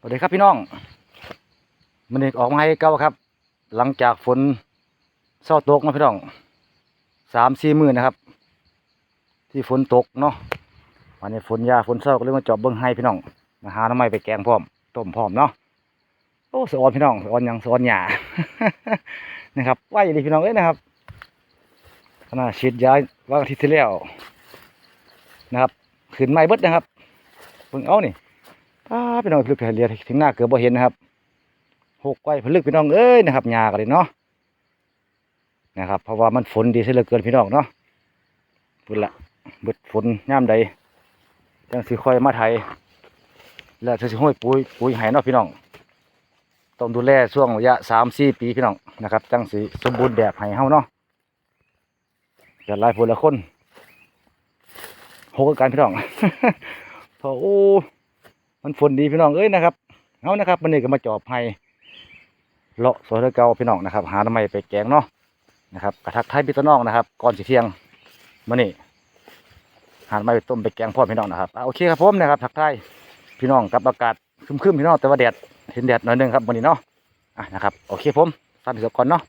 สวัสดีครับพี่น้องมันเอกออกมาให้เก้าครับ หลังจากฝนเศร้าตกนะพี่น้องสามสี่มื้อนะครับ ที่ฝนตกเนาะวันนี้ฝนยาฝนเศร้าก็เลยมาจอบเบิ้งให้พี่น้องมาหาหน้ำไม้ไปแกงพร้อมต้มพร้อมเนาะโอ้สอนพี่น้องสอนยังสอนหยานะครับไหวดีพี่น้องเอ้ยนะครับขณะฉีดยาวันอาทิตย์ที่แล้วนะครับขึ้นไม้เบิดนะครับเพิ่งเอานี่ ป้าพี่น้องพลึกเรียถึงหน้าเกือบบ่เห็นนะครับหกไว้พลึกพี่น้องเอ้ยนะครับหญ้ากันเลยเนาะนะครับเพราะว่ามันฝนดีเสียเหลือเกินพี่น้องเนาะพุ่นละเบิดฝนย่ามใดจังสิค่อยมาไถแล้วจะสิห้อยปุ๋ยปุ๋ยให้เนาะพี่น้องต้องดูแลช่วงระยะสามสี่ปีพี่น้องนะครับจังสิสมบูรณ์แบบให้เฮาเนาะเกิดหลายผลละคนหกกันพี่น้องพอโอ้ มันฝนดีพี่น้องเอ้ยนะครับเอานะครับมันนี่ก็มาจอบให้เลาะสวนเก่าพี่น้องนะครับ หาทำไมไปแกงเนาะนะครับกระทักไทายพี่ต้นน้องนะครับ ก่อนสิเที่ยงมันนี่หาทำไมไปต้มไปแกงพ่อพี่น้องนะครับอะโอเคครับผมนะครับทักทายพี่น้องกับอากาศคึมๆพี่น้องแต่ว่าแดดเห็นแดดหน่อยนึงครับวันนี้เนาะอะนะครับโอเคผมสั้นเกือบก่อนเนาะ